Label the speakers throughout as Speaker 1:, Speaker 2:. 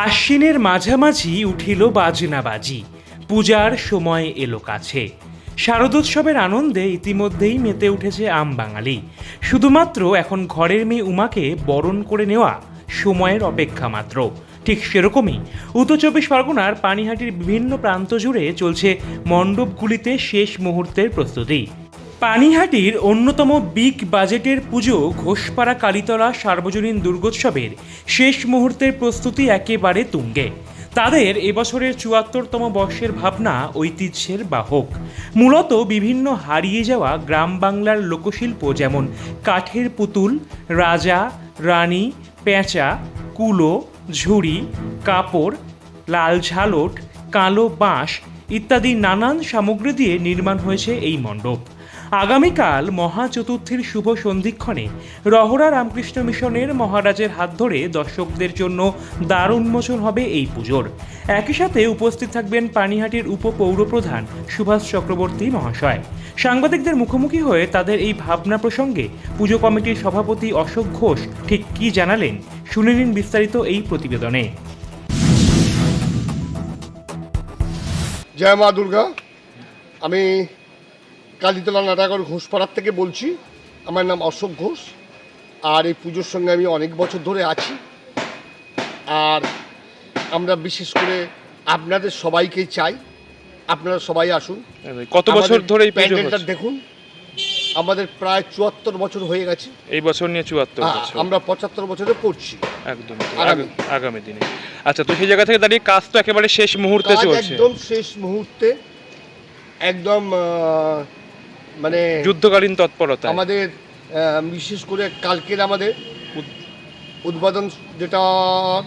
Speaker 1: আশ্বিনের মাঝামাঝি উঠিল বাজনা বাজি পূজার সময় এলো কাছে। শারদোৎসবের আনন্দে ইতিমধ্যেই মেতে উঠেছে আম বাঙালি। শুধুমাত্র এখন ঘরের মেয়ে উমাকে বরণ করে নেওয়া সময়ের অপেক্ষা মাত্র। ঠিক সেরকমই উত্তর চব্বিশ পরগনার পানিহাটির বিভিন্ন প্রান্ত জুড়ে চলছে মণ্ডপগুলিতে শেষ মুহূর্তের প্রস্তুতি। পানিহাটির অন্যতম বিগ বাজেটের পুজো ঘোষপাড়া কালীতলা সার্বজনীন দুর্গোৎসবের শেষ মুহূর্তের প্রস্তুতি একেবারে তুঙ্গে। তাদের এবছরের চুয়াত্তরতম বর্ষের ভাবনা ঐতিহ্যের বাহক। মূলত বিভিন্ন হারিয়ে যাওয়া গ্রাম বাংলার লোকশিল্প যেমন কাঠের পুতুল, রাজা, রানী, পেঁচা, কুলো, ঝুড়ি, কাপড়, লাল ঝালট, কালো বাঁশ ইত্যাদি নানান সামগ্রী দিয়ে নির্মাণ হয়েছে এই মণ্ডপ। আগামীকাল মহা চতুর্থীর শুভ সন্ধিক্ষণে রহরা রামকৃষ্ণ মিশনের মহারাজের হাত ধরে দর্শকদের জন্য দ্বার উন্মোচন হবে এই পুজোর। একই সাথে উপস্থিত থাকবেন পানিহাটির উপপৌরপ্রধান সুভাষ চক্রবর্তী মহাশয়। সাংবাদিকদের মুখোমুখি হয়ে তাদের এই ভাবনা প্রসঙ্গে পুজো কমিটির সভাপতি অশোক ঘোষ ঠিক কী জানালেন শুনে নিন বিস্তারিত এই প্রতিবেদনে।
Speaker 2: জয় মা দুর্গা। আমি কালীতলা নাটাগর ঘোষপাড়ার থেকে বলছি আমার নাম অশোক ঘোষ আর এই পুজোর সঙ্গে আমি অনেক বছর ধরে আছি। আর আমরা বিশেষ করে আপনাদের সবাইকে চাই আপনারা সবাই আসুন।
Speaker 3: কত বছর ধরে এই
Speaker 2: প্যান্ডেলটা দেখুন আমাদের প্রায় চুয়াত্তর বছর হয়ে গেছে।
Speaker 3: এই বছর নিয়ে চুয়াত্তর
Speaker 2: হ্যাঁ, আমরা পঁচাত্তর বছরে পড়ছি
Speaker 3: একদম
Speaker 2: আগামী।
Speaker 3: দিনে। আচ্ছা তো সেই জায়গা থেকে দাঁড়িয়ে কাজ তো একেবারে শেষ মুহূর্তে চলছে।
Speaker 2: একদম শেষ মুহূর্তে একদম মানে
Speaker 3: যুদ্ধকালীন তৎপরতা
Speaker 2: আমাদের বিশেষ করে কালকের আমাদের
Speaker 3: উদ-
Speaker 2: উদ্বোধন যেটা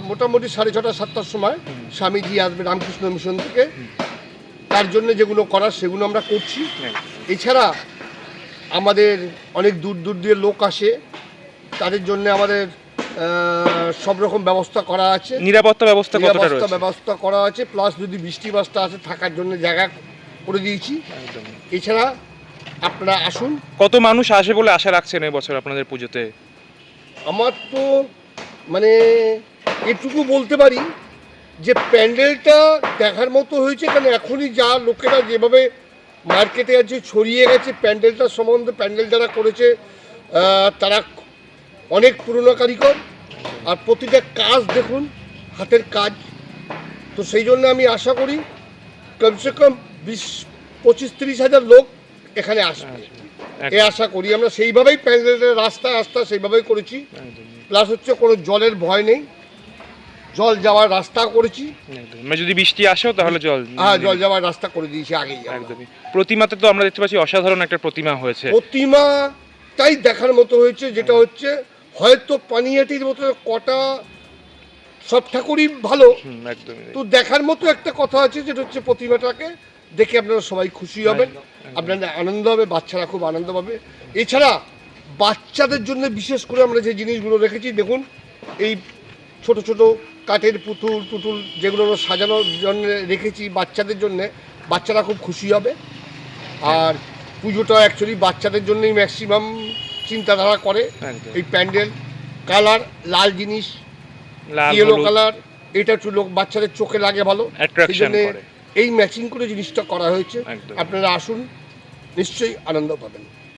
Speaker 2: মোটামুটি সাড়ে ছটা সাতটার সময় স্বামীজি আসবে রামকৃষ্ণ মিশন থেকে। তার জন্য যেগুলো করার সেগুলো আমরা করছি।
Speaker 3: হ্যাঁ,
Speaker 2: এছাড়া আমাদের অনেক দূর দূর দিয়ে লোক আসে। তাদের জন্য আমাদের সব রকম ব্যবস্থা করা আছে।
Speaker 3: নিরাপত্তা ব্যবস্থা
Speaker 2: নিরাপত্তা ব্যবস্থা করা আছে। প্লাস যদি বৃষ্টি বাসটা আছে থাকার জন্য জায়গা করে দিয়েছি। এছাড়া আপনারা আসুন।
Speaker 3: কত মানুষ আসে বলে আশা রাখছেন এই বছর আপনাদের পুজোতে?
Speaker 2: আমার তো মানে এটুকু বলতে পারি যে প্যান্ডেলটা দেখার মতো হয়েছে কারণ এখনই যা লোকেরা যেভাবে মার্কেটে আছে ছড়িয়ে গেছে প্যান্ডেলটা সম্বন্ধে প্যান্ডেল যারা করেছে তারা অনেক পুরনো কারিগর। আর প্রতিটা কাজ দেখুন হাতের কাজ। তো সেই জন্য আমি আশা করি কমসে কম বিশ পঁচিশ তিরিশ হাজার লোক এখানে আসবে। এ আশা করি। আমরা সেইভাবেই প্যান্ডেলের রাস্তা রাস্তা সেইভাবেই করেছি। প্লাস হচ্ছে কোনো জলের ভয় নেই। জল যাওয়ার রাস্তা করেছি।
Speaker 3: মানে যদি বৃষ্টি আসেও তাহলে জল
Speaker 2: হ্যাঁ জল যাওয়ার রাস্তা করে দিয়েছি আগেই
Speaker 3: একদমই। প্রতিমাতে তো আমরা দেখতে পাচ্ছি অসাধারণ একটা প্রতিমা হয়েছে।
Speaker 2: প্রতিমাটাই দেখার মতো হয়েছে যেটা হচ্ছে হয়তো পানিয়াটির মতো কটা সব ঠাকুরই ভালো।
Speaker 3: একদমই।
Speaker 2: তো দেখার মতো একটা কথা আছে যেটা হচ্ছে প্রতিমাটাকে দেখে আপনারা সবাই খুশি হবেন। আপনাদের আনন্দ হবে বাচ্চারা খুব আনন্দ পাবে। এছাড়া বাচ্চাদের জন্য বিশেষ করে আমরা যে জিনিসগুলো রেখেছি দেখুন এই ছোট ছোট কাঠের পুতুল টুতুল যেগুলো সাজানোর জন্য রেখেছি বাচ্চাদের জন্য বাচ্চারা খুব খুশি হবে। আর পুজোটা অ্যাকচুয়ালি বাচ্চাদের জন্যই ম্যাক্সিমাম চিন্তাধারা করে। এই প্যান্ডেল কালার লাল জিনিস ইয়েলো কালার এটা একটু লোক বাচ্চাদের চোখে লাগে ভালো। সেজন্যে
Speaker 3: করে।
Speaker 2: এই ম্যাচিং করে জিনিসটা করা হয়েছে। আপনারা আসুন নিশ্চয়ই আনন্দ পাবেন।